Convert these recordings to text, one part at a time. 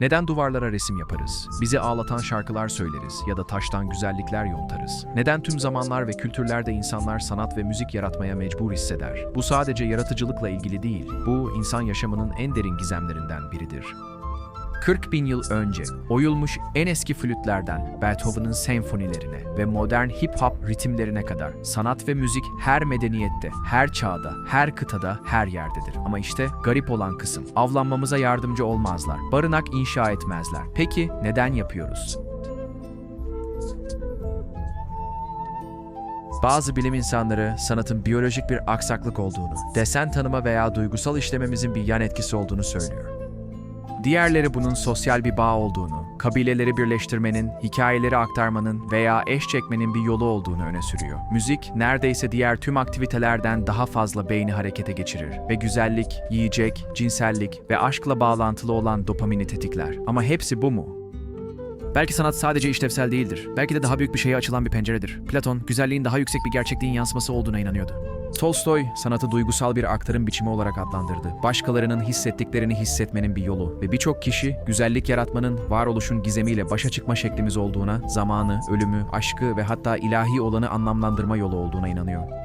Neden duvarlara resim yaparız? Bizi ağlatan şarkılar söyleriz ya da taştan güzellikler yontarız. Neden tüm zamanlar ve kültürlerde insanlar sanat ve müzik yaratmaya mecbur hisseder? Bu sadece yaratıcılıkla ilgili değil, bu insan yaşamının en derin gizemlerinden biridir. 40 bin yıl önce oyulmuş en eski flütlerden Beethoven'ın senfonilerine ve modern hip hop ritimlerine kadar sanat ve müzik her medeniyette, her çağda, her kıtada, her yerdedir. Ama işte garip olan kısım, avlanmamıza yardımcı olmazlar, barınak inşa etmezler. Peki neden yapıyoruz? Bazı bilim insanları sanatın biyolojik bir aksaklık olduğunu, desen tanıma veya duygusal işlememizin bir yan etkisi olduğunu söylüyor. Diğerleri bunun sosyal bir bağ olduğunu, kabileleri birleştirmenin, hikayeleri aktarmanın veya eş çekmenin bir yolu olduğunu öne sürüyor. Müzik neredeyse diğer tüm aktivitelerden daha fazla beyni harekete geçirir ve güzellik, yiyecek, cinsellik ve aşkla bağlantılı olan dopamini tetikler. Ama hepsi bu mu? Belki sanat sadece işlevsel değildir. Belki de daha büyük bir şeye açılan bir penceredir. Platon, güzelliğin daha yüksek bir gerçekliğin yansıması olduğuna inanıyordu. Tolstoy, sanatı duygusal bir aktarım biçimi olarak adlandırdı. Başkalarının hissettiklerini hissetmenin bir yolu ve birçok kişi güzellik yaratmanın varoluşun gizemiyle başa çıkma şeklimiz olduğuna, zamanı, ölümü, aşkı ve hatta ilahi olanı anlamlandırma yolu olduğuna inanıyor.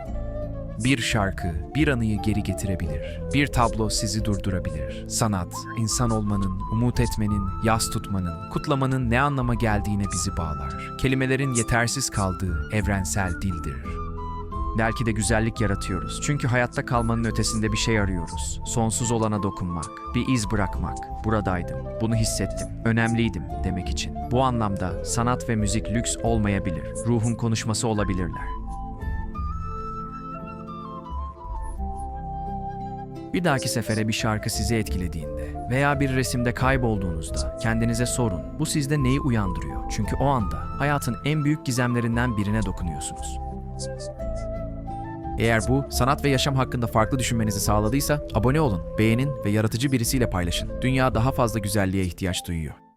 Bir şarkı bir anıyı geri getirebilir. Bir tablo sizi durdurabilir. Sanat, insan olmanın, umut etmenin, yas tutmanın, kutlamanın ne anlama geldiğine bizi bağlar. Kelimelerin yetersiz kaldığı evrensel dildir. Belki de güzellik yaratıyoruz. Çünkü hayatta kalmanın ötesinde bir şey arıyoruz. Sonsuz olana dokunmak, bir iz bırakmak. Buradaydım, bunu hissettim, önemliydim demek için. Bu anlamda sanat ve müzik lüks olmayabilir. Ruhun konuşması olabilirler. Bir dahaki sefere bir şarkı sizi etkilediğinde veya bir resimde kaybolduğunuzda kendinize sorun. Bu sizde neyi uyandırıyor? Çünkü o anda hayatın en büyük gizemlerinden birine dokunuyorsunuz. Eğer bu sanat ve yaşam hakkında farklı düşünmenizi sağladıysa abone olun, beğenin ve yaratıcı birisiyle paylaşın. Dünya daha fazla güzelliğe ihtiyaç duyuyor.